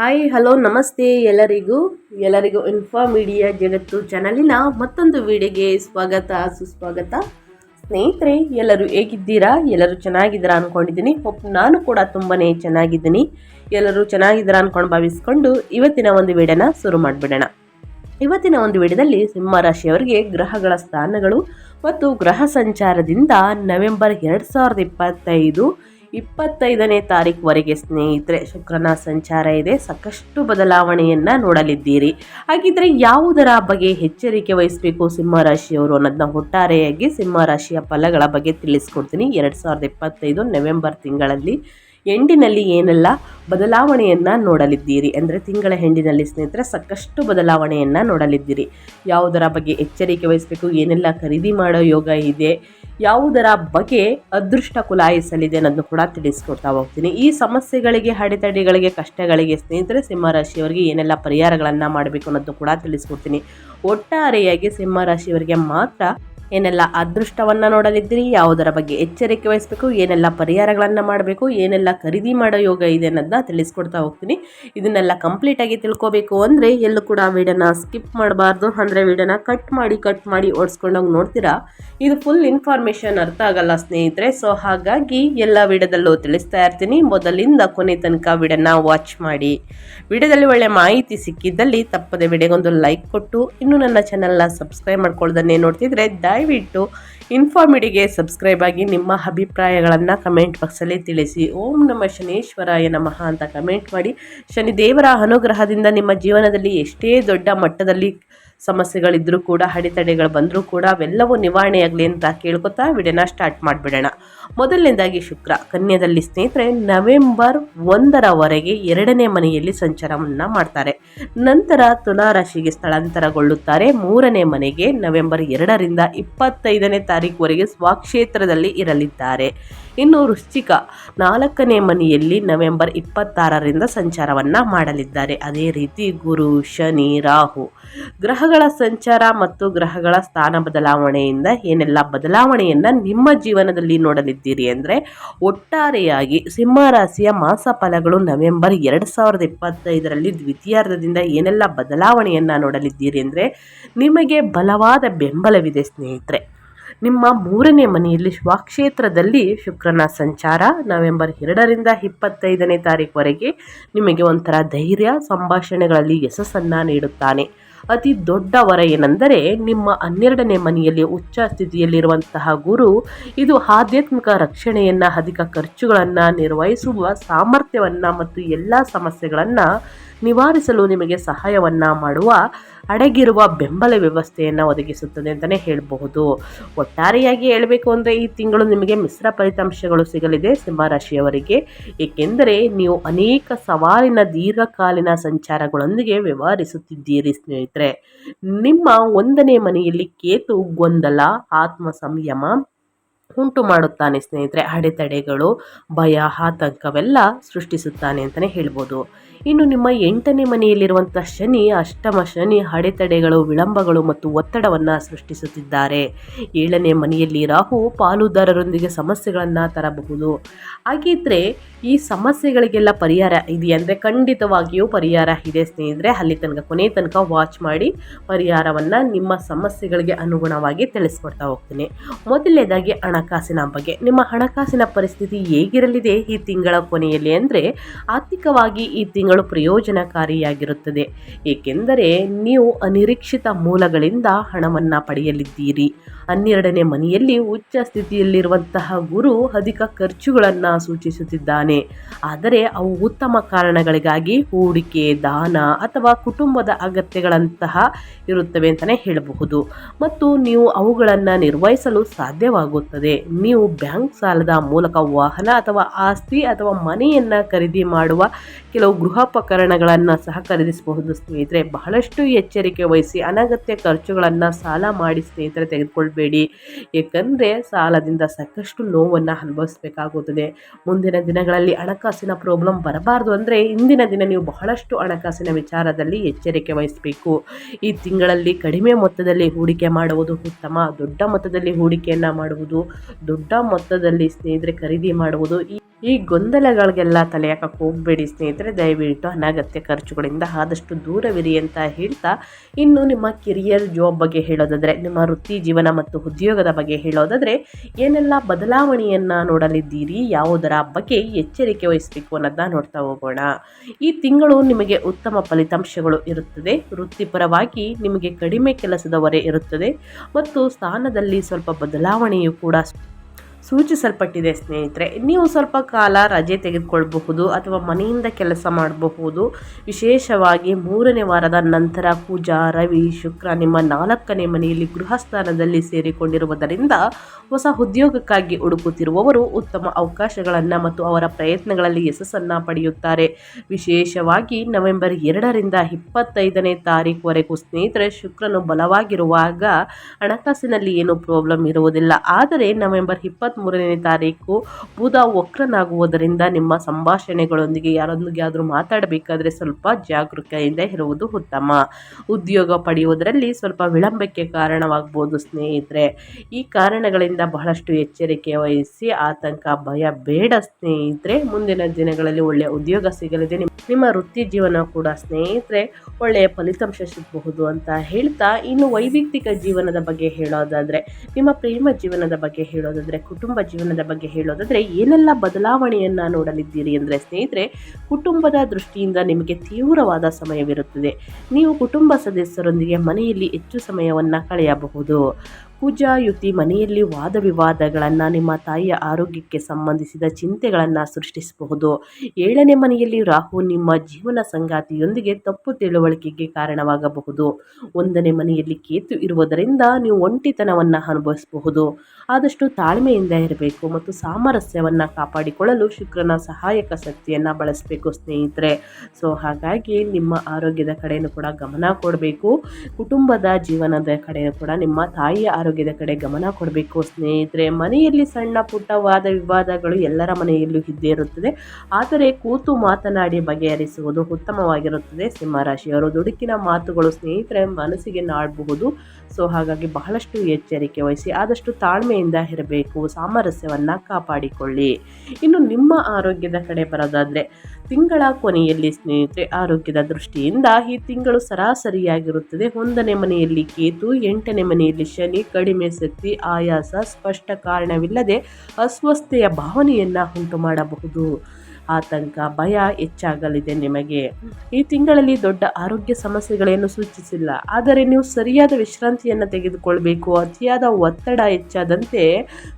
Hi hello ನಮಸ್ತೆ ಎಲ್ಲರಿಗೂ. ಎಲ್ಲರಿಗೂ ಇನ್ಫಾ ಮೀಡಿಯಾ ಜಗತ್ತು ಚಾನಲಿನ ಮತ್ತೊಂದು ವಿಡಿಯೋಗೆ ಸ್ವಾಗತ, ಸುಸ್ವಾಗತ. ಸ್ನೇಹಿತರೆ, ಎಲ್ಲರೂ ಹೇಗಿದ್ದೀರಾ? ಎಲ್ಲರೂ ಚೆನ್ನಾಗಿದ್ದೀರಾ ಅಂದ್ಕೊಂಡಿದ್ದೀನಿ ಹೋಪ್ ನಾನು ಕೂಡ ತುಂಬಾ ಚೆನ್ನಾಗಿದ್ದೀನಿ. ಎಲ್ಲರೂ ಚೆನ್ನಾಗಿದ್ದೀರಾ ಅಂದ್ಕೊಂಡು ಭಾವಿಸ್ಕೊಂಡು ಇವತ್ತಿನ ಒಂದು ವಿಡಿಯೋನ ಶುರು ಮಾಡಿಬಿಡೋಣ. ಇವತ್ತಿನ ಒಂದು ವಿಡಿಯೋದಲ್ಲಿ ಸಿಂಹ ರಾಶಿಯವರಿಗೆ ಗ್ರಹಗಳ ಸ್ಥಾನಗಳು ಮತ್ತು ಗ್ರಹ ಸಂಚಾರದಿಂದ ನವೆಂಬರ್ ಎರಡು ಸಾವಿರದ ಇಪ್ಪತ್ತೈದು ಇಪ್ಪತ್ತೈದನೇ ತಾರೀಕುವರೆಗೆ ಸ್ನೇಹಿತರೆ, ಶುಕ್ರನ ಸಂಚಾರ ಇದೆ. ಸಾಕಷ್ಟು ಬದಲಾವಣೆಯನ್ನು ನೋಡಲಿದ್ದೀರಿ. ಹಾಗಿದ್ರೆ ಯಾವುದರ ಬಗ್ಗೆ ಎಚ್ಚರಿಕೆ ವಹಿಸಬೇಕು ಸಿಂಹರಾಶಿಯವರು ಅನ್ನೋದನ್ನ ಒಟ್ಟಾರೆಯಾಗಿ ಸಿಂಹರಾಶಿಯ ಫಲಗಳ ಬಗ್ಗೆ ತಿಳಿಸ್ಕೊಡ್ತೀನಿ. ಎರಡು ಸಾವಿರದ ಇಪ್ಪತ್ತೈದು ನವೆಂಬರ್ ತಿಂಗಳಲ್ಲಿ ಎಂಡಿನಲ್ಲಿ ಏನೆಲ್ಲ, ಬದಲಾವಣೆಯನ್ನು ನೋಡಲಿದ್ದೀರಿ. ಅಂದರೆ ತಿಂಗಳ ಹೆಂಡಿನಲ್ಲಿ ಸ್ನೇಹಿತರೆ, ಸಾಕಷ್ಟು ಬದಲಾವಣೆಯನ್ನು ನೋಡಲಿದ್ದೀರಿ. ಯಾವುದರ ಬಗ್ಗೆ ಎಚ್ಚರಿಕೆ ವಹಿಸಬೇಕು, ಏನೆಲ್ಲ ಖರೀದಿ ಮಾಡೋ ಯೋಗ ಇದೆ, ಯಾವುದರ ಬಗ್ಗೆ ಅದೃಷ್ಟ ಕುಲಾಯಿಸಲಿದೆ ಅನ್ನೋದನ್ನು ಕೂಡ ತಿಳಿಸ್ಕೊಡ್ತಾ ಹೋಗ್ತೀನಿ. ಈ ಸಮಸ್ಯೆಗಳಿಗೆ, ಅಡೆತಡೆಗಳಿಗೆ, ಕಷ್ಟಗಳಿಗೆ ಸ್ನೇಹಿತರೆ, ಸಿಂಹರಾಶಿಯವರಿಗೆ ಏನೆಲ್ಲ ಪರಿಹಾರಗಳನ್ನು ಮಾಡಬೇಕು ಅನ್ನೋದು ಕೂಡ ತಿಳಿಸ್ಕೊಡ್ತೀನಿ. ಒಟ್ಟಾರೆಯಾಗಿ ಸಿಂಹರಾಶಿಯವರಿಗೆ ಮಾತ್ರ ಏನೆಲ್ಲ ಅದೃಷ್ಟವನ್ನು ನೋಡಲಿದ್ದೀರಿ? ಯಾವುದರ ಬಗ್ಗೆ ಎಚ್ಚರಿಕೆ ವಹಿಸಬೇಕು? ಏನೆಲ್ಲ ಪರಿಹಾರಗಳನ್ನು ಮಾಡಬೇಕು? ಏನೆಲ್ಲ ಖರೀದಿ ಮಾಡೋ ಯೋಗ ಇದೆ ಅನ್ನೋದನ್ನ ತಿಳಿಸ್ಕೊಡ್ತಾ ಹೋಗ್ತೀನಿ. ಇದನ್ನೆಲ್ಲ ಕಂಪ್ಲೀಟಾಗಿ ತಿಳ್ಕೊಬೇಕು ಅಂದರೆ ಎಲ್ಲೂ ಕೂಡ ವಿಡಿಯೋನ ಸ್ಕಿಪ್ ಮಾಡಬಾರ್ದು. ಅಂದರೆ ವಿಡಿಯೋನ ಕಟ್ ಮಾಡಿ ಕಟ್ ಮಾಡಿ ಓಡಿಸ್ಕೊಂಡೋಗಿ ನೋಡ್ತೀರಾ? ಇದು ಫುಲ್ ಇನ್ಫಾರ್ಮೇಷನ್ ಅರ್ಥ ಆಗಲ್ಲ ಸ್ನೇಹಿತರೆ. ಸೊ ಹಾಗಾಗಿ ಎಲ್ಲ ವಿಡಿಯೋದಲ್ಲೂ ತಿಳಿಸ್ತಾ ಇರ್ತೀನಿ. ಮೊದಲಿಂದ ಕೊನೆ ತನಕ ವಿಡಿಯೋನ ವಾಚ್ ಮಾಡಿ. ವಿಡಿಯೋದಲ್ಲಿ ಒಳ್ಳೆ ಮಾಹಿತಿ ಸಿಕ್ಕಿದ್ದಲ್ಲಿ ತಪ್ಪದೆ ವಿಡಿಯೋಗೊಂದು ಲೈಕ್ ಕೊಟ್ಟು, ಇನ್ನೂ ನನ್ನ ಚಾನಲ್ನ ಸಬ್ಸ್ಕ್ರೈಬ್ ಮಾಡ್ಕೊಳ್ಳೋದನ್ನೇ ನೋಡ್ತಿದ್ರೆ ದಯವಿಟ್ಟು ಇನ್ಫಾರ್ಮಿಡಿಗೆ ಸಬ್ಸ್ಕ್ರೈಬ್ ಆಗಿ ನಿಮ್ಮ ಅಭಿಪ್ರಾಯಗಳನ್ನು ಕಮೆಂಟ್ ಬಾಕ್ಸಲ್ಲಿ ತಿಳಿಸಿ. ಓಂ ನಮ ಶನೇಶ್ವರಾಯ ನಮಃ ಅಂತ ಕಮೆಂಟ್ ಮಾಡಿ. ಶನಿದೇವರ ಅನುಗ್ರಹದಿಂದ ನಿಮ್ಮ ಜೀವನದಲ್ಲಿ ಎಷ್ಟೇ ದೊಡ್ಡ ಮಟ್ಟದಲ್ಲಿ ಸಮಸ್ಯೆಗಳಿದ್ದರೂ ಕೂಡ, ಅಡೆತಡೆಗಳು ಬಂದರೂ ಕೂಡ ಅವೆಲ್ಲವೂ ನಿವಾರಣೆಯಾಗಲಿ ಅಂತ ಕೇಳ್ಕೊತಾ ವಿಡಿಯೋನ ಸ್ಟಾರ್ಟ್ ಮಾಡಿಬಿಡೋಣ. ಮೊದಲನೇದಾಗಿ ಶುಕ್ರ. ಕನ್ಯದಲ್ಲಿ ಸ್ನೇಹಿತರೆ, ನವೆಂಬರ್ ಒಂದರವರೆಗೆ ಎರಡನೇ ಮನೆಯಲ್ಲಿ ಸಂಚಾರವನ್ನು ಮಾಡ್ತಾರೆ. ನಂತರ ತುಲಾರಾಶಿಗೆ ಸ್ಥಳಾಂತರಗೊಳ್ಳುತ್ತಾರೆ. ಮೂರನೇ ಮನೆಗೆ ನವೆಂಬರ್ ಎರಡರಿಂದ ಇಪ್ಪತ್ತೈದನೇ ತಾರೀಕುವರೆಗೆ ಸ್ವಕ್ಷೇತ್ರದಲ್ಲಿ ಇರಲಿದ್ದಾರೆ. ಇನ್ನು ವೃಶ್ಚಿಕ ನಾಲ್ಕನೇ ಮನೆಯಲ್ಲಿ ನವೆಂಬರ್ ಇಪ್ಪತ್ತಾರರಿಂದ ಸಂಚಾರವನ್ನು ಮಾಡಲಿದ್ದಾರೆ. ಅದೇ ರೀತಿ ಗುರು, ಶನಿ, ರಾಹು. ಗ್ರಹಗಳ ಸಂಚಾರ ಮತ್ತು ಗ್ರಹಗಳ ಸ್ಥಾನ ಬದಲಾವಣೆಯಿಂದ ಏನೆಲ್ಲ ಬದಲಾವಣೆಯನ್ನು ನಿಮ್ಮ ಜೀವನದಲ್ಲಿ ನೋಡಲಿದ್ದೀರಿ ಅಂದರೆ ಒಟ್ಟಾರೆಯಾಗಿ ಸಿಂಹರಾಶಿಯ ಮಾಸ ಫಲಗಳು ನವೆಂಬರ್ ಎರಡು ಸಾವಿರದ ಇಪ್ಪತ್ತೈದರಲ್ಲಿ ದ್ವಿತೀಯಾರ್ಧದಿಂದ ಏನೆಲ್ಲ ಬದಲಾವಣೆಯನ್ನು ನೋಡಲಿದ್ದೀರಿ ಅಂದರೆ ನಿಮಗೆ ಬಲವಾದ ಬೆಂಬಲವಿದೆ ಸ್ನೇಹಿತರೆ. ನಿಮ್ಮ ಮೂರನೇ ಮನೆಯಲ್ಲಿ ಸ್ವಕ್ಷೇತ್ರದಲ್ಲಿ ಶುಕ್ರನ ಸಂಚಾರ ನವೆಂಬರ್ ಎರಡರಿಂದ ಇಪ್ಪತ್ತೈದನೇ ತಾರೀಕುವರೆಗೆ ನಿಮಗೆ ಒಂಥರ ಧೈರ್ಯ, ಸಂಭಾಷಣೆಗಳಲ್ಲಿ ಯಶಸ್ಸನ್ನು ನೀಡುತ್ತಾನೆ. ಅತಿ ದೊಡ್ಡ ವರ ಏನೆಂದರೆ ನಿಮ್ಮ ಹನ್ನೆರಡನೇ ಮನೆಯಲ್ಲಿ ಉಚ್ಚ ಸ್ಥಿತಿಯಲ್ಲಿರುವಂತಹ ಗುರು. ಇದು ಆಧ್ಯಾತ್ಮಿಕ ರಕ್ಷಣೆಯನ್ನು, ಅಧಿಕ ಖರ್ಚುಗಳನ್ನು, ನಿರ್ವಹಿಸುವ ಸಾಮರ್ಥ್ಯವನ್ನು ಮತ್ತು ಎಲ್ಲ ಸಮಸ್ಯೆಗಳನ್ನು ನಿವಾರಿಸಲು ನಿಮಗೆ ಸಹಾಯವನ್ನು ಮಾಡುವ, ಅಡಗಿರುವ ಬೆಂಬಲ ವ್ಯವಸ್ಥೆಯನ್ನು ಒದಗಿಸುತ್ತದೆ ಅಂತಲೇ ಹೇಳಬಹುದು. ಒಟ್ಟಾರೆಯಾಗಿ ಹೇಳಬೇಕು ಅಂದರೆ ಈ ತಿಂಗಳು ನಿಮಗೆ ಮಿಶ್ರ ಫಲಿತಾಂಶಗಳು ಸಿಗಲಿದೆ ಸಿಂಹರಾಶಿಯವರಿಗೆ ಏಕೆಂದರೆ ನೀವು ಅನೇಕ ಸವಾಲಿನ ದೀರ್ಘಕಾಲೀನ ಸಂಚಾರಗಳೊಂದಿಗೆ ವ್ಯವಹರಿಸುತ್ತಿದ್ದೀರಿ ಸ್ನೇಹಿತರೆ. ನಿಮ್ಮ ಒಂದನೇ ಮನೆಯಲ್ಲಿ ಕೇತು, ಗೊಂದಲ ಆತ್ಮ ಸಂಯಮ ಉಂಟು ಮಾಡುತ್ತಾನೆ ಸ್ನೇಹಿತರೆ. ಅಡೆತಡೆಗಳು, ಭಯ, ಆತಂಕವೆಲ್ಲ ಸೃಷ್ಟಿಸುತ್ತಾನೆ ಅಂತಲೇ ಹೇಳ್ಬೋದು. ಇನ್ನು ನಿಮ್ಮ ಎಂಟನೇ ಮನೆಯಲ್ಲಿರುವಂಥ ಶನಿ, ಅಷ್ಟಮ ಶನಿ, ಅಡೆತಡೆಗಳು, ವಿಳಂಬಗಳು ಮತ್ತು ಒತ್ತಡವನ್ನು ಸೃಷ್ಟಿಸುತ್ತಿದ್ದಾರೆ. ಏಳನೇ ಮನೆಯಲ್ಲಿ ರಾಹು ಪಾಲುದಾರರೊಂದಿಗೆ ಸಮಸ್ಯೆಗಳನ್ನು ತರಬಹುದು. ಹಾಗಿದ್ರೆ ಈ ಸಮಸ್ಯೆಗಳಿಗೆಲ್ಲ ಪರಿಹಾರ ಇದೆಯಾ? ಅಂದರೆ ಖಂಡಿತವಾಗಿಯೂ ಪರಿಹಾರ ಇದೆ ಸ್ನೇಹಿತರೆ. ಅಲ್ಲಿ ತನಕ, ಕೊನೆ ತನಕ ವಾಚ್ ಮಾಡಿ ಪರಿಹಾರವನ್ನು ನಿಮ್ಮ ಸಮಸ್ಯೆಗಳಿಗೆ ಅನುಗುಣವಾಗಿ ತಿಳಿಸ್ಕೊಡ್ತಾ ಹೋಗ್ತೀನಿ. ಮೊದಲನೇದಾಗಿ ಹಣಕಾಸಿನ ಬಗ್ಗೆ. ನಿಮ್ಮ ಹಣಕಾಸಿನ ಪರಿಸ್ಥಿತಿ ಹೇಗಿರಲಿದೆ ಈ ತಿಂಗಳ ಕೊನೆಯಲ್ಲಿ ಅಂದರೆ ಆರ್ಥಿಕವಾಗಿ ಈ ತಿಂಗಳು ಪ್ರಯೋಜನಕಾರಿಯಾಗಿರುತ್ತದೆ. ಏಕೆಂದರೆ ನೀವು ಅನಿರೀಕ್ಷಿತ ಮೂಲಗಳಿಂದ ಹಣವನ್ನು ಪಡೆಯಲಿದ್ದೀರಿ. ಹನ್ನೆರಡನೇ ಮನೆಯಲ್ಲಿ ಉಚ್ಚ ಸ್ಥಿತಿಯಲ್ಲಿರುವಂತಹ ಗುರು ಅಧಿಕ ಖರ್ಚುಗಳನ್ನು ಸೂಚಿಸುತ್ತಿದ್ದಾನೆ. ಆದರೆ ಅವು ಉತ್ತಮ ಕಾರಣಗಳಿಗಾಗಿ ಹೂಡಿಕೆ, ದಾನ ಅಥವಾ ಕುಟುಂಬದ ಅಗತ್ಯಗಳಂತಹ ಇರುತ್ತವೆ ಅಂತಲೇ ಹೇಳಬಹುದು. ಮತ್ತು ನೀವು ಅವುಗಳನ್ನು ನಿರ್ವಹಿಸಲು ಸಾಧ್ಯವಾಗುತ್ತದೆ. ನೀವು ಬ್ಯಾಂಕ್ ಸಾಲದ ಮೂಲಕ ವಾಹನ ಅಥವಾ ಆಸ್ತಿ ಅಥವಾ ಮನೆಯನ್ನು ಖರೀದಿ ಮಾಡುವ ಕೆಲವು ಗೃಹೋಪಕರಣಗಳನ್ನು ಸಹ ಖರೀದಿಸಬಹುದು. ಸ್ನೇಹಿತರೆ, ಬಹಳಷ್ಟು ಎಚ್ಚರಿಕೆ ವಹಿಸಿ ಅನಗತ್ಯ ಖರ್ಚುಗಳನ್ನು ಸಾಲ ಮಾಡಿ ಸ್ನೇಹಿತರೆ, ತೆಗೆದುಕೊಳ್ಬೇಡಿ. ಏಕೆಂದರೆ ಸಾಲದಿಂದ ಸಾಕಷ್ಟು ನೋವನ್ನು ಅನುಭವಿಸಬೇಕಾಗುತ್ತದೆ. ಮುಂದಿನ ದಿನಗಳಲ್ಲಿ ಹಣಕಾಸಿನ ಪ್ರಾಬ್ಲಮ್ ಬರಬಾರ್ದು ಅಂದರೆ ಇಂದಿನ ದಿನ ನೀವು ಬಹಳಷ್ಟು ಹಣಕಾಸಿನ ವಿಚಾರದಲ್ಲಿ ಎಚ್ಚರಿಕೆ ವಹಿಸಬೇಕು. ಈ ತಿಂಗಳಲ್ಲಿ ಕಡಿಮೆ ಮೊತ್ತದಲ್ಲಿ ಹೂಡಿಕೆ ಮಾಡುವುದು ಉತ್ತಮ, ದೊಡ್ಡ ಮೊತ್ತದಲ್ಲಿ ಹೂಡಿಕೆಯನ್ನು ಮಾಡುವುದು, ದೊಡ್ಡ ಮೊತ್ತದಲ್ಲಿ ಸ್ನೇಹಿತರೆ ಖರೀದಿ ಮಾಡುವುದು ಈ ಈ ಗೊಂದಲಗಳಿಗೆಲ್ಲ ತಲೆ ಹಾಕಕ್ಕೆ ಹೋಗಬೇಡಿ ಸ್ನೇಹಿತರೆ, ದಯವಿಟ್ಟು ಅನಗತ್ಯ ಖರ್ಚುಗಳಿಂದ ಆದಷ್ಟು ದೂರವಿರಿ ಅಂತ ಹೇಳ್ತಾ ಇನ್ನು ನಿಮ್ಮ ಕೆರಿಯರ್ ಜಾಬ್ ಬಗ್ಗೆ ಹೇಳೋದಾದರೆ, ನಿಮ್ಮ ವೃತ್ತಿ ಜೀವನ ಮತ್ತು ಉದ್ಯೋಗದ ಬಗ್ಗೆ ಹೇಳೋದಾದರೆ, ಏನೆಲ್ಲ ಬದಲಾವಣೆಯನ್ನು ನೋಡಲಿದ್ದೀರಿ, ಯಾವುದರ ಬಗ್ಗೆ ಎಚ್ಚರಿಕೆ ವಹಿಸಬೇಕು ಅನ್ನೋದನ್ನ ನೋಡ್ತಾ ಹೋಗೋಣ. ಈ ತಿಂಗಳು ನಿಮಗೆ ಉತ್ತಮ ಫಲಿತಾಂಶಗಳು ಇರುತ್ತದೆ. ವೃತ್ತಿಪರವಾಗಿ ನಿಮಗೆ ಕಡಿಮೆ ಕೆಲಸದವರೆ ಇರುತ್ತದೆ. ಮತ್ತು ಸ್ಥಾನದಲ್ಲಿ ಸ್ವಲ್ಪ ಬದಲಾವಣೆಯು ಕೂಡ ಸೂಚಿಸಲ್ಪಟ್ಟಿದೆ, ಸ್ನೇಹಿತರೆ. ನೀವು ಸ್ವಲ್ಪ ಕಾಲ ರಜೆ ತೆಗೆದುಕೊಳ್ಳಬಹುದು ಅಥವಾ ಮನೆಯಿಂದ ಕೆಲಸ ಮಾಡಬಹುದು. ವಿಶೇಷವಾಗಿ ಮೂರನೇ ವಾರದ ನಂತರ ಪೂಜಾ, ರವಿ, ಶುಕ್ರ ನಿಮ್ಮ ನಾಲ್ಕನೇ ಮನೆಯಲ್ಲಿ ಗೃಹಸ್ಥಾನದಲ್ಲಿ ಸೇರಿಕೊಂಡಿರುವುದರಿಂದ ಹೊಸ ಉದ್ಯೋಗಕ್ಕಾಗಿ ಹುಡುಕುತ್ತಿರುವವರು ಉತ್ತಮ ಅವಕಾಶಗಳನ್ನು ಮತ್ತು ಅವರ ಪ್ರಯತ್ನಗಳಲ್ಲಿ ಯಶಸ್ಸನ್ನು ಪಡೆಯುತ್ತಾರೆ. ವಿಶೇಷವಾಗಿ ನವೆಂಬರ್ ಎರಡರಿಂದ ಇಪ್ಪತ್ತೈದನೇ ತಾರೀಕುವರೆಗೂ ಸ್ನೇಹಿತರೆ, ಶುಕ್ರನು ಬಲವಾಗಿರುವಾಗ ಹಣಕಾಸಿನಲ್ಲಿ ಏನೂ ಪ್ರಾಬ್ಲಮ್ ಇರುವುದಿಲ್ಲ. ಆದರೆ ನವೆಂಬರ್ ಇಪ್ಪತ್ತ್ಮೂರನೇ ತಾರೀಕು ಬುಧ ವಕ್ರನಾಗುವುದರಿಂದ ನಿಮ್ಮ ಸಂಭಾಷಣೆಗಳೊಂದಿಗೆ ಯಾರೊಂದಿಗೆ ಆದರೂ ಮಾತಾಡಬೇಕಾದ್ರೆ ಸ್ವಲ್ಪ ಜಾಗರೂಕತೆಯಿಂದ ಇರುವುದು ಉತ್ತಮ. ಉದ್ಯೋಗ ಪಡೆಯುವುದರಲ್ಲಿ ಸ್ವಲ್ಪ ವಿಳಂಬಕ್ಕೆ ಕಾರಣವಾಗಬಹುದು ಸ್ನೇಹಿತರೆ. ಈ ಕಾರಣಗಳಿಂದ ಬಹಳಷ್ಟು ಎಚ್ಚರಿಕೆ ವಹಿಸಿ, ಆತಂಕ, ಭಯ, ಬೇಡ ಸ್ನೇಹಿತರೆ, ಮುಂದಿನ ದಿನಗಳಲ್ಲಿ ಒಳ್ಳೆಯ ಉದ್ಯೋಗ ಸಿಗಲಿದೆ. ನಿಮ್ಮ ನಿಮ್ಮ ವೃತ್ತಿ ಜೀವನ ಕೂಡ ಸ್ನೇಹಿತರೆ, ಒಳ್ಳೆಯ ಫಲಿತಾಂಶ ಸಿಗಬಹುದು ಅಂತ ಹೇಳ್ತಾ, ಇನ್ನು ವೈಯಕ್ತಿಕ ಜೀವನದ ಬಗ್ಗೆ ಹೇಳೋದಾದರೆ, ನಿಮ್ಮ ಪ್ರೇಮ ಜೀವನದ ಬಗ್ಗೆ ಹೇಳೋದಾದರೆ, ಕುಟುಂಬ ಜೀವನದ ಬಗ್ಗೆ ಹೇಳೋದಾದರೆ, ಏನೆಲ್ಲ ಬದಲಾವಣೆಯನ್ನು ನೋಡಲಿದ್ದೀರಿ ಅಂದರೆ ಸ್ನೇಹಿತರೆ, ಕುಟುಂಬದ ದೃಷ್ಟಿಯಿಂದ ನಿಮಗೆ ತೀವ್ರವಾದ ಸಮಯವಿರುತ್ತದೆ. ನೀವು ಕುಟುಂಬ ಸದಸ್ಯರೊಂದಿಗೆ ಮನೆಯಲ್ಲಿ ಹೆಚ್ಚು ಸಮಯವನ್ನು ಕಳೆಯಬಹುದು. ಕುಜಾಯುತಿ ಮನೆಯಲ್ಲಿ ವಾದ ವಿವಾದಗಳನ್ನು ನಿಮ್ಮ ತಾಯಿಯ ಆರೋಗ್ಯಕ್ಕೆ ಸಂಬಂಧಿಸಿದ ಚಿಂತೆಗಳನ್ನು ಸೃಷ್ಟಿಸಬಹುದು. ಏಳನೇ ಮನೆಯಲ್ಲಿ ರಾಹು ನಿಮ್ಮ ಜೀವನ ಸಂಗಾತಿಯೊಂದಿಗೆ ತಪ್ಪು ತಿಳುವಳಿಕೆಗೆ ಕಾರಣವಾಗಬಹುದು. ಒಂದನೇ ಮನೆಯಲ್ಲಿ ಕೇತು ಇರುವುದರಿಂದ ನೀವು ಒಂಟಿತನವನ್ನು ಅನುಭವಿಸಬಹುದು. ಆದಷ್ಟು ತಾಳ್ಮೆಯಿಂದ ಇರಬೇಕು ಮತ್ತು ಸಾಮರಸ್ಯವನ್ನು ಕಾಪಾಡಿಕೊಳ್ಳಲು ಶುಕ್ರನ ಸಹಾಯಕ ಶಕ್ತಿಯನ್ನು ಬಳಸಬೇಕು ಸ್ನೇಹಿತರೆ. ಸೊ, ಹಾಗಾಗಿ ನಿಮ್ಮ ಆರೋಗ್ಯದ ಕಡೆಯೂ ಕೂಡ ಗಮನ ಕೊಡಬೇಕು. ಕುಟುಂಬದ ಜೀವನದ ಕಡೆಯೂ ಕೂಡ ನಿಮ್ಮ ತಾಯಿಯ ಆರೋಗ್ಯದ ಕಡೆ ಗಮನ ಕೊಡಬೇಕು. ಸ್ನೇಹಿತರೆ, ಮನೆಯಲ್ಲಿ ಸಣ್ಣ ಪುಟ್ಟ ವಾದ ವಿವಾದಗಳು ಎಲ್ಲರ ಮನೆಯಲ್ಲೂ ಇದ್ದೇ ಇರುತ್ತದೆ ಆದರೆ ಕೂತು ಮಾತನಾಡಿ ಬಗೆಹರಿಸುವುದು ಉತ್ತಮವಾಗಿರುತ್ತದೆ. ಸಿಂಹರಾಶಿಯವರು ದುಡುಕಿನ ಮಾತುಗಳು ಸ್ನೇಹಿತರೆ ಮನಸ್ಸಿಗೆ ನಾಡಬಹುದು ಸೊ, ಹಾಗಾಗಿ ಬಹಳಷ್ಟು ಎಚ್ಚರಿಕೆ ವಹಿಸಿ ಆದಷ್ಟು ತಾಳ್ಮೆಯಿಂದ ಇರಬೇಕು. ಸಾಮರಸ್ಯವನ್ನು ಕಾಪಾಡಿಕೊಳ್ಳಿ. ಇನ್ನು ನಿಮ್ಮ ಆರೋಗ್ಯದ ಕಡೆ ಬರೋದಾದರೆ, ತಿಂಗಳ ಕೊನೆಯಲ್ಲಿ ಸ್ನೇಹಿತರೆ, ಆರೋಗ್ಯದ ದೃಷ್ಟಿಯಿಂದ ಈ ತಿಂಗಳು ಸರಾಸರಿಯಾಗಿರುತ್ತದೆ. ಒಂದನೇ ಮನೆಯಲ್ಲಿ ಕೇತು, ಎಂಟನೇ ಮನೆಯಲ್ಲಿ ಶನಿ ಕಡಿಮೆ ಶಕ್ತಿ ಆಯಾಸ ಸ್ಪಷ್ಟ ಕಾರಣವಿಲ್ಲದೆ ಅಸ್ವಸ್ಥತೆಯ ಭಾವನೆಯನ್ನು ಉಂಟು ಮಾಡಬಹುದು. ಆತಂಕ, ಭಯ ಹೆಚ್ಚಾಗಲಿದೆ ನಿಮಗೆ. ಈ ತಿಂಗಳಲ್ಲಿ ದೊಡ್ಡ ಆರೋಗ್ಯ ಸಮಸ್ಯೆಗಳೇನು ಸೂಚಿಸಿಲ್ಲ. ಆದರೆ ನೀವು ಸರಿಯಾದ ವಿಶ್ರಾಂತಿಯನ್ನು ತೆಗೆದುಕೊಳ್ಬೇಕು. ಅತಿಯಾದ ಒತ್ತಡ ಹೆಚ್ಚಾದಂತೆ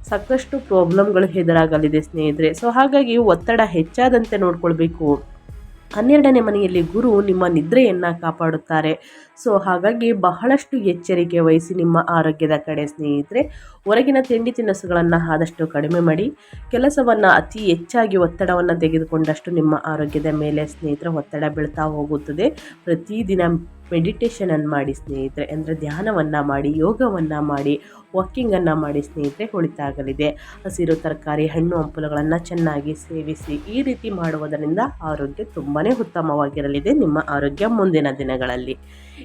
ಸಾಕಷ್ಟು ಪ್ರಾಬ್ಲಮ್ಗಳು ಎದುರಾಗಲಿದೆ ಸ್ನೇಹಿತರೆ. ಸೊ ಹಾಗಾಗಿ ಒತ್ತಡ ಹೆಚ್ಚಾದಂತೆ ನೋಡ್ಕೊಳ್ಬೇಕು. ಹನ್ನೆರಡನೇ ಮನೆಯಲ್ಲಿ ಗುರು ನಿಮ್ಮ ನಿದ್ರೆಯನ್ನು ಕಾಪಾಡುತ್ತಾರೆ. ಸೊ ಹಾಗಾಗಿ ಬಹಳಷ್ಟು ಎಚ್ಚರಿಕೆ ವಹಿಸಿ ನಿಮ್ಮ ಆರೋಗ್ಯದ ಕಡೆ ಸ್ನೇಹಿತರೆ, ಹೊರಗಿನ ತಿಂಡಿ ತಿನಿಸುಗಳನ್ನು ಆದಷ್ಟು ಕಡಿಮೆ ಮಾಡಿ, ಕೆಲಸವನ್ನು ಅತಿ ಹೆಚ್ಚಾಗಿ ಒತ್ತಡವನ್ನು ತೆಗೆದುಕೊಂಡಷ್ಟು ನಿಮ್ಮ ಆರೋಗ್ಯದ ಮೇಲೆ ಸ್ನೇಹಿತರೆ ಒತ್ತಡ ಬೀಳ್ತಾ ಹೋಗುತ್ತದೆ. ಪ್ರತಿದಿನ ಮೆಡಿಟೇಷನನ್ನು ಮಾಡಿ ಸ್ನೇಹಿತರೆ, ಅಂದರೆ ಧ್ಯಾನವನ್ನು ಮಾಡಿ, ಯೋಗವನ್ನು ಮಾಡಿ ವಾಕಿಂಗನ್ನು ಮಾಡಿ ಸ್ನೇಹಿತರೆ ಹೊಳಿತಾಗಲಿದೆ ಹಸಿರು ತರಕಾರಿ, ಹಣ್ಣು ಹಂಪಲುಗಳನ್ನು ಚೆನ್ನಾಗಿ ಸೇವಿಸಿ ಈ ರೀತಿ ಮಾಡುವುದರಿಂದ ಆರೋಗ್ಯ ತುಂಬಾ ಉತ್ತಮವಾಗಿರಲಿದೆ ನಿಮ್ಮ ಆರೋಗ್ಯ ಮುಂದಿನ ದಿನಗಳಲ್ಲಿ.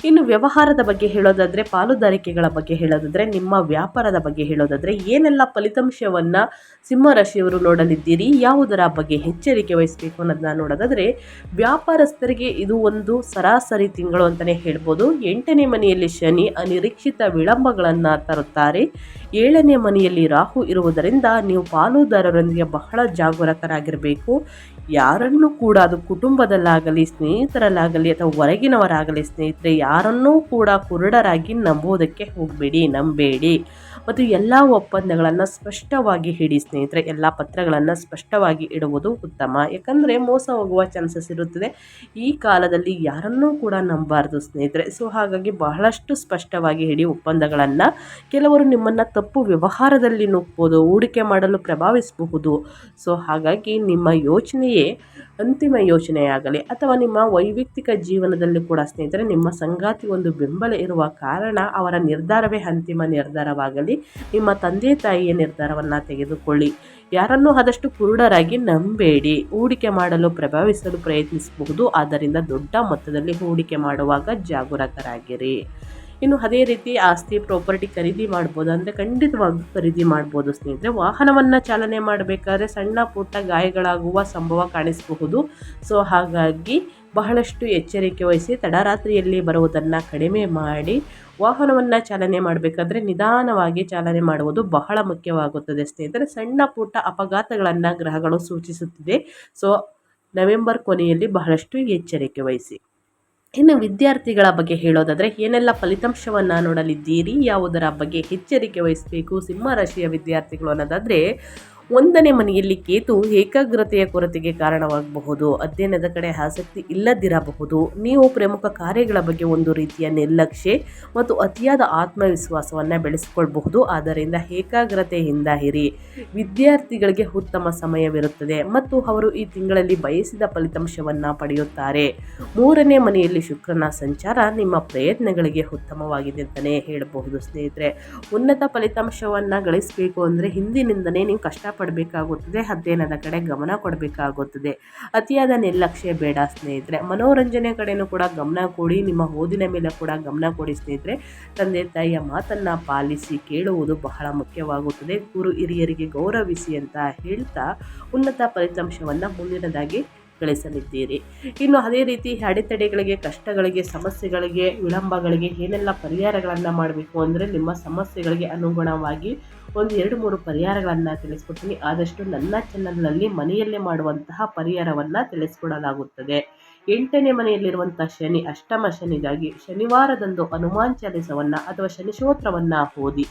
ಇನ್ನು ವ್ಯವಹಾರದ ಬಗ್ಗೆ ಹೇಳೋದಾದರೆ, ಪಾಲುದಾರಿಕೆಗಳ ಬಗ್ಗೆ ಹೇಳೋದಾದರೆ, ನಿಮ್ಮ ವ್ಯಾಪಾರದ ಬಗ್ಗೆ ಹೇಳೋದಾದರೆ, ಏನೆಲ್ಲ ಫಲಿತಾಂಶವನ್ನು ಸಿಂಹರಾಶಿಯವರು ನೋಡಲಿದ್ದೀರಿ, ಯಾವುದರ ಬಗ್ಗೆ ಎಚ್ಚರಿಕೆ ವಹಿಸಬೇಕು ಅನ್ನೋದನ್ನ ನೋಡೋದಾದರೆ, ವ್ಯಾಪಾರಸ್ಥರಿಗೆ ಇದು ಒಂದು ಸರಾಸರಿ ತಿಂಗಳು ಅಂತಲೇ ಹೇಳ್ಬೋದು. ಎಂಟನೇ ಮನೆಯಲ್ಲಿ ಶನಿ ಅನಿರೀಕ್ಷಿತ ವಿಳಂಬಗಳನ್ನು ತರುತ್ತಾರೆ. ಏಳನೇ ಮನೆಯಲ್ಲಿ ರಾಹು ಇರುವುದರಿಂದ ನೀವು ಪಾಲುದಾರರೊಂದಿಗೆ ಬಹಳ ಜಾಗರೂಕರಾಗಿರಬೇಕು. ಯಾರನ್ನೂ ಕೂಡ ಅದು ಕುಟುಂಬದಲ್ಲಾಗಲಿ ಸ್ನೇಹಿತರಲ್ಲಾಗಲಿ ಅಥವಾ ಹೊರಗಿನವರಾಗಲಿ ಸ್ನೇಹಿತರೆ ಯಾರನ್ನೂ ಕೂಡ ಕುರುಡರಾಗಿ ನಂಬೋದಕ್ಕೆ ಹೋಗಬೇಡಿ ನಂಬೇಡಿ. ಮತ್ತು ಎಲ್ಲ ಒಪ್ಪಂದಗಳನ್ನು ಸ್ಪಷ್ಟವಾಗಿ ಹಿಡಿ ಸ್ನೇಹಿತರೆ, ಎಲ್ಲ ಪತ್ರಗಳನ್ನು ಸ್ಪಷ್ಟವಾಗಿ ಇಡುವುದು ಉತ್ತಮ. ಯಾಕಂದರೆ ಮೋಸ ಹೋಗುವ ಚಾನ್ಸಸ್ ಇರುತ್ತದೆ. ಈ ಕಾಲದಲ್ಲಿ ಯಾರನ್ನೂ ಕೂಡ ನಂಬಾರ್ದು ಸ್ನೇಹಿತರೆ. ಸೊ, ಹಾಗಾಗಿ ಬಹಳಷ್ಟು ಸ್ಪಷ್ಟವಾಗಿ ಹಿಡಿ ಒಪ್ಪಂದಗಳನ್ನು. ಕೆಲವರು ನಿಮ್ಮನ್ನು ತಪ್ಪು ವ್ಯವಹಾರದಲ್ಲಿ ನುಗ್ಬೋದು, ಹೂಡಿಕೆ ಮಾಡಲು ಪ್ರಭಾವಿಸಬಹುದು. ಸೊ, ಹಾಗಾಗಿ ನಿಮ್ಮ ಯೋಚನೆಯೇ ಅಂತಿಮ ಯೋಚನೆಯಾಗಲಿ. ಅಥವಾ ನಿಮ್ಮ ವೈಯಕ್ತಿಕ ಜೀವನದಲ್ಲಿ ಕೂಡ ಸ್ನೇಹಿತರೆ, ನಿಮ್ಮ ಸಂಗಾತಿ ಒಂದು ಬೆಂಬಲ ಇರುವ ಕಾರಣ ಅವರ ನಿರ್ಧಾರವೇ ಅಂತಿಮ ನಿರ್ಧಾರವಾಗಲಿ. ನಿಮ್ಮ ತಂದೆ ತಾಯಿಯ ನಿರ್ಧಾರವನ್ನು ತೆಗೆದುಕೊಳ್ಳಿ. ಯಾರನ್ನೂ ಆದಷ್ಟು ಕುರುಡರಾಗಿ ನಂಬೇಡಿ. ಹೂಡಿಕೆ ಮಾಡಲು ಪ್ರಭಾವಿಸಲು ಪ್ರಯತ್ನಿಸಬಹುದು. ಆದ್ದರಿಂದ ದೊಡ್ಡ ಮೊತ್ತದಲ್ಲಿ ಹೂಡಿಕೆ ಮಾಡುವಾಗ ಜಾಗರೂಕರಾಗಿರಿ. ಇನ್ನು ಅದೇ ರೀತಿ ಆಸ್ತಿ, ಪ್ರಾಪರ್ಟಿ ಖರೀದಿ ಮಾಡ್ಬೋದು. ಅಂದರೆ ಖಂಡಿತವಾಗಿ ಖರೀದಿ ಮಾಡ್ಬೋದು ಸ್ನೇಹಿತರೆ. ವಾಹನವನ್ನು ಚಾಲನೆ ಮಾಡಬೇಕಾದ್ರೆ ಸಣ್ಣ ಪುಟ್ಟ ಗಾಯಗಳಾಗುವ ಸಂಭವ ಕಾಣಿಸಬಹುದು. ಸೊ, ಹಾಗಾಗಿ ಬಹಳಷ್ಟು ಎಚ್ಚರಿಕೆ ವಹಿಸಿ ತಡರಾತ್ರಿಯಲ್ಲಿ ಬರುವುದನ್ನು ಕಡಿಮೆ ಮಾಡಿ ವಾಹನವನ್ನು ಚಾಲನೆ ಮಾಡಬೇಕಾದ್ರೆ ನಿಧಾನವಾಗಿ ಚಾಲನೆ ಮಾಡುವುದು ಬಹಳ ಮುಖ್ಯವಾಗುತ್ತದೆ. ಸ್ನೇಹಿತರೆ, ಸಣ್ಣ ಪುಟ್ಟ ಅಪಘಾತಗಳನ್ನು ಗ್ರಹಗಳು ಸೂಚಿಸುತ್ತಿದೆ. ಸೊ, ನವೆಂಬರ್ ಕೊನೆಯಲ್ಲಿ ಬಹಳಷ್ಟು ಎಚ್ಚರಿಕೆ ವಹಿಸಿ. ಇನ್ನು ವಿದ್ಯಾರ್ಥಿಗಳ ಬಗ್ಗೆ ಹೇಳೋದಾದರೆ, ಏನೆಲ್ಲ ಫಲಿತಾಂಶವನ್ನು ನೋಡಲಿದ್ದೀರಿ, ಯಾವುದರ ಬಗ್ಗೆ ಎಚ್ಚರಿಕೆ ವಹಿಸಬೇಕು, ಸಿಂಹ ರಾಶಿಯ ವಿದ್ಯಾರ್ಥಿಗಳು ಅನ್ನೋದಾದರೆ ಒಂದನೇ ಮನೆಯಲ್ಲಿ ಕೇತು ಏಕಾಗ್ರತೆಯ ಕೊರತೆಗೆ ಕಾರಣವಾಗಬಹುದು, ಅಧ್ಯಯನದ ಕಡೆ ಆಸಕ್ತಿ ಇಲ್ಲದಿರಬಹುದು. ನೀವು ಪ್ರಮುಖ ಕಾರ್ಯಗಳ ಬಗ್ಗೆ ಒಂದು ರೀತಿಯ ನಿರ್ಲಕ್ಷ್ಯ ಮತ್ತು ಅತಿಯಾದ ಆತ್ಮವಿಶ್ವಾಸವನ್ನು ಬೆಳೆಸಿಕೊಳ್ಳಬಹುದು ಆದ್ದರಿಂದ ಏಕಾಗ್ರತೆಯಿಂದ ಇರಿ. ವಿದ್ಯಾರ್ಥಿಗಳಿಗೆ ಉತ್ತಮ ಸಮಯವಿರುತ್ತದೆ ಮತ್ತು ಅವರು ಈ ತಿಂಗಳಲ್ಲಿ ಬಯಸಿದ ಫಲಿತಾಂಶವನ್ನು ಪಡೆಯುತ್ತಾರೆ. ಮೂರನೇ ಮನೆಯಲ್ಲಿ ಶುಕ್ರನ ಸಂಚಾರ ನಿಮ್ಮ ಪ್ರಯತ್ನಗಳಿಗೆ ಉತ್ತಮವಾಗಿದೆ ಅಂತಲೇ ಹೇಳಬಹುದು ಸ್ನೇಹಿತರೆ. ಉನ್ನತ ಫಲಿತಾಂಶವನ್ನು ಗಳಿಸಬೇಕು ಅಂದರೆ ಹಿಂದಿನಿಂದನೇ ನೀವು ಕಷ್ಟ ಪಡಬೇಕಾಗುತ್ತದೆ, ಅಧ್ಯಯನದ ಕಡೆ ಗಮನ ಕೊಡಬೇಕಾಗುತ್ತದೆ. ಅತಿಯಾದ ನಿರ್ಲಕ್ಷ್ಯ ಬೇಡ ಸ್ನೇಹಿತರೆ. ಮನೋರಂಜನೆ ಕಡೆಯೂ ಕೂಡ ಗಮನ ಕೊಡಿ, ನಿಮ್ಮ ಓದಿನ ಮೇಲೆ ಕೂಡ ಗಮನ ಕೊಡಿ ಸ್ನೇಹಿತರೆ. ತಂದೆ, ತಾಯಿಯ ಮಾತನ್ನು ಪಾಲಿಸಿ ಕೇಳುವುದು ಬಹಳ ಮುಖ್ಯವಾಗುತ್ತದೆ. ಗುರು ಹಿರಿಯರಿಗೆ ಗೌರವಿಸಿ ಅಂತ ಹೇಳ್ತಾ ಉನ್ನತ ಫಲಿತಾಂಶವನ್ನು ಮುಂದಿನದಾಗಿ ಗಳಿಸಲಿದ್ದೀರಿ. ಇನ್ನು ಅದೇ ರೀತಿ ಅಡೆತಡೆಗಳಿಗೆ, ಕಷ್ಟಗಳಿಗೆ, ಸಮಸ್ಯೆಗಳಿಗೆ, ವಿಳಂಬಗಳಿಗೆ ಏನೆಲ್ಲ ಪರಿಹಾರಗಳನ್ನು ಮಾಡಬೇಕು ಅಂದರೆ ನಿಮ್ಮ ಸಮಸ್ಯೆಗಳಿಗೆ ಅನುಗುಣವಾಗಿ ಒಂದು ಎರಡು ಮೂರು ಪರಿಹಾರಗಳನ್ನು ತಿಳಿಸ್ಕೊಡ್ತೀನಿ. ಆದಷ್ಟು ನನ್ನ ಚಾನಲ್ನಲ್ಲಿ ಮನೆಯಲ್ಲೇ ಮಾಡುವಂತಹ ಪರಿಹಾರವನ್ನು ತಿಳಿಸ್ಕೊಡಲಾಗುತ್ತದೆ. ಎಂಟನೇ ಮನೆಯಲ್ಲಿರುವಂಥ ಶನಿ ಅಷ್ಟಮ ಶನಿಗಾಗಿ ಶನಿವಾರದಂದು ಹನುಮಾನ್ ಚಾಲಿಸವನ್ನು ಅಥವಾ ಶನಿಶೋತ್ರವನ್ನು ಓದಿ.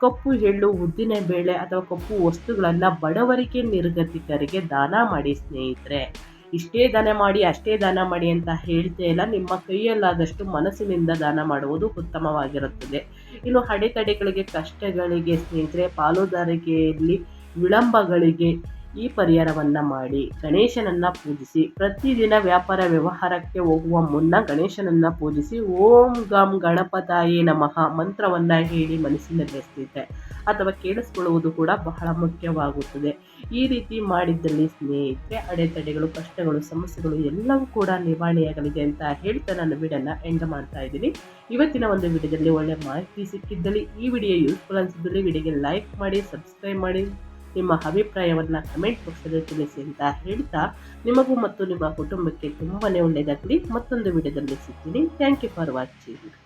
ಕಪ್ಪು, ಎಳ್ಳು, ಉದ್ದಿನ ಬೇಳೆ ಅಥವಾ ಕಪ್ಪು ವಸ್ತುಗಳನ್ನು ಬಡವರಿಗೆ ನಿರ್ಗತಿಕರಿಗೆ ದಾನ ಮಾಡಿ ಸ್ನೇಹಿತರೆ. ಇಷ್ಟೇ ದಾನ ಮಾಡಿ, ಅಷ್ಟೇ ದಾನ ಮಾಡಿ ಅಂತ ಹೇಳ್ತೇ ಇಲ್ಲ. ನಿಮ್ಮ ಕೈಯಲ್ಲಾದಷ್ಟು ಮನಸ್ಸಿನಿಂದ ದಾನ ಮಾಡುವುದು ಉತ್ತಮವಾಗಿರುತ್ತದೆ. ಇನ್ನು ಅಡೆತಡೆಗಳಿಗೆ, ಕಷ್ಟಗಳಿಗೆ ಸ್ನೇಹಿತರೆ, ಪಾಲುದಾರಿಕೆಯಲ್ಲಿ ವಿಳಂಬಗಳಿಗೆ ಈ ಪರಿಹಾರವನ್ನು ಮಾಡಿ ಗಣೇಶನನ್ನು ಪೂಜಿಸಿ ಪ್ರತಿದಿನ ವ್ಯಾಪಾರ ವ್ಯವಹಾರಕ್ಕೆ ಹೋಗುವ ಮುನ್ನ ಗಣೇಶನನ್ನು ಪೂಜಿಸಿ ಓಂ ಗಂ ಗಣಪತಾಯೇ ನಮಃ ಮಂತ್ರವನ್ನು ಹೇಳಿ ಮನಸ್ಸಿನಲ್ಲಿ ಅಥವಾ ಕೇಳಿಸ್ಕೊಳ್ಳುವುದು ಕೂಡ ಬಹಳ ಮುಖ್ಯವಾಗುತ್ತದೆ. ಈ ರೀತಿ ಮಾಡಿದ್ದಲ್ಲಿ ಸ್ನೇಹಿತರೆ, ಅಡೆತಡೆಗಳು, ಕಷ್ಟಗಳು, ಸಮಸ್ಯೆಗಳು ಎಲ್ಲವೂ ಕೂಡ ನಿವಾರಣೆಯಾಗಲಿದೆ ಅಂತ ಹೇಳ್ತಾ ನಾನು ವಿಡಿಯೋನ ಎಂಡ್ ಮಾಡ್ತಾ ಇದ್ದೀನಿ. ಇವತ್ತಿನ ಒಂದು ವಿಡಿಯೋದಲ್ಲಿ ಒಳ್ಳೆ ಮಾಹಿತಿ ಸಿಕ್ಕಿದ್ದಲ್ಲಿ ಈ ವಿಡಿಯೋ ಯೂಸ್ಫುಲ್ ಅನಿಸಿದ್ದಲ್ಲಿ ವಿಡಿಯೋಗೆ ಲೈಕ್ ಮಾಡಿ ಸಬ್ಸ್ಕ್ರೈಬ್ ಮಾಡಿ. ನಿಮ್ಮ ಅಭಿಪ್ರಾಯವನ್ನು ಕಮೆಂಟ್ ಬಾಕ್ಸಲ್ಲಿ ತಿಳಿಸಿ ಅಂತ ಹೇಳ್ತಾ, ನಿಮಗೂ ಮತ್ತು ನಿಮ್ಮ ಕುಟುಂಬಕ್ಕೆ ತುಂಬಾ ಒಳ್ಳೆಯದಾಗಲಿ. ಮತ್ತೊಂದು ವಿಡಿಯೋದಲ್ಲಿ ಸಿಗ್ತೀನಿ. Thank you for watching